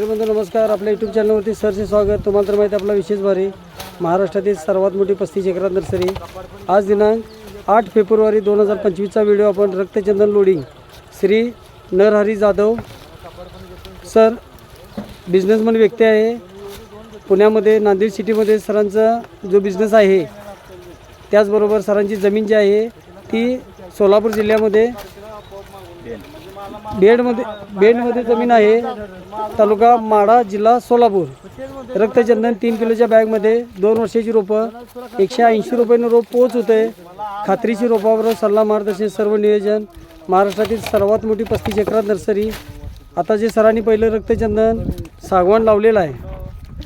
बंधू नमस्कार. आपल्या यूट्यूब चॅनलवरती सरचे स्वागत. तुम्हाला तर माहिती आपला विशेष भारी. महाराष्ट्रातील सर्वात मोठी पस्तीस एकरात नर्सरी. आज दिनांक आठ फेब्रुवारी दोन हजार पंचवीसचा व्हिडिओ आपण रक्तचंदन loading Shri Narhari Jadhav sir businessman व्यक्ती आहे. पुण्यामध्ये नांदेड सिटीमध्ये सरांचा जो बिझनेस आहे त्याचबरोबर सरांची जमीन जी आहे ती सोलापूर जिल्ह्यामध्ये बेडमध्ये बेडमध्ये जमीन आहे. तालुका माडा जिल्हा सोलापूर. रक्तचंदन तीन किलोच्या बॅगमध्ये दोन वर्षाची रोपं एकशे ऐंशी रुपयानं रोप पोच होते खात्रीची रोपावर सल्ला मार्गदर्शन सर्व नियोजन. महाराष्ट्रातील सर्वात मोठी पस्तीस एकरात नर्सरी. आता जे सरांनी पहिलं रक्तचंदन सागवान लावलेलं आहे.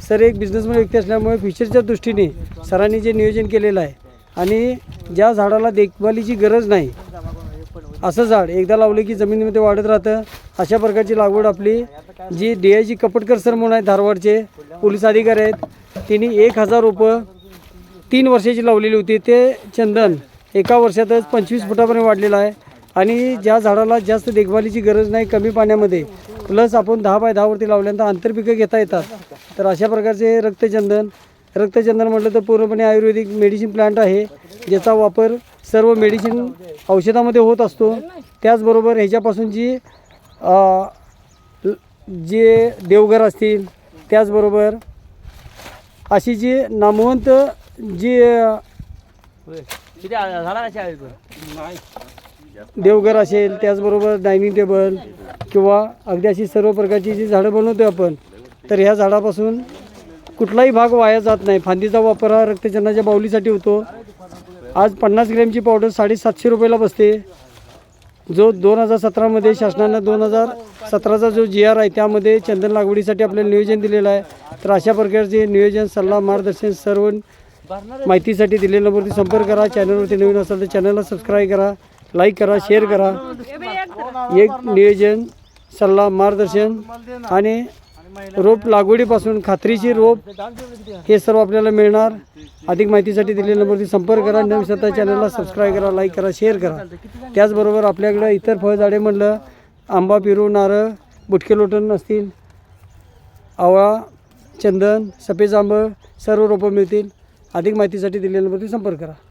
सर एक बिझनेसमॅन व्यक्ती असल्यामुळे फ्युचरच्या दृष्टीने सरांनी जे नियोजन केलेलं आहे आणि ज्या झाडाला देखभालीची गरज नाही असं झाड एकदा लावलं की जमिनीमध्ये वाढत राहतं. अशा प्रकारची लागवड आपली जी D I G Kapatkar sir म्हणून आहेत धारवाडचे पोलीस अधिकारी आहेत. त्यांनी एक हजार रोपं तीन वर्षाची लावलेली होती. ते चंदन एका वर्षातच पंचवीस फुटापर्यंत वाढलेलं आहे. आणि ज्या झाडाला जास्त देखभालीची गरज नाही कमी पाण्यामध्ये प्लस आपण दहा बाय दहावरती लावल्यानंतर आंतरपिकं घेता येतात. तर अशा प्रकारचे रक्तचंदन रक्तचंदन म्हटलं तर पूर्णपणे आयुर्वेदिक मेडिसिन प्लांट आहे ज्याचा वापर सर्व मेडिसिन औषधामध्ये होत असतो. त्याचबरोबर ह्याच्यापासून जी जे देवघर असतील त्याचबरोबर अशी जी नामवंत जी देवघर असेल त्याचबरोबर डायनिंग टेबल किंवा अगदी अशी सर्व प्रकारची जी झाडं बनवतो आपण तर ह्या झाडापासून कुठलाही भाग वाया जात नाही. फांदीचा वापर हा रक्तचंदनाच्या बाहुलीसाठी होतो. आज पन्नास ग्रॅमची पावडर साडेसातशे रुपयाला बसते. जो दोन हजार सतरामध्ये शासनानं दोन हजार सतराचा जो जी आर आहे त्यामध्ये चंदन लागवडीसाठी आपल्याला नियोजन दिलेलं आहे. तर अशा प्रकारचे नियोजन सल्ला मार्गदर्शन सर्व माहितीसाठी दिलेल्या नंबरवरती संपर्क करा. चॅनलवरती नवीन असाल तर चॅनलला सबस्क्राईब करा लाईक करा शेअर करा. एक नियोजन सल्ला मार्गदर्शन आणि रोप लागवडीपासून खात्रीची रोप हे सर्व आपल्याला मिळणार. अधिक माहितीसाठी दिलेल्या नंबरवरती संपर्क करा. नवीन स्वतः चॅनलला सबस्क्राईब करा लाईक करा शेअर करा. त्याचबरोबर आपल्याकडं इतर फळझाडे म्हणलं आंबा पेरू नारळ बुटके लोटण असतील आवळा चंदन सफेद आंबं सर्व रोपं मिळतील. अधिक माहितीसाठी दिलेल्या नंबरवरती संपर्क करा.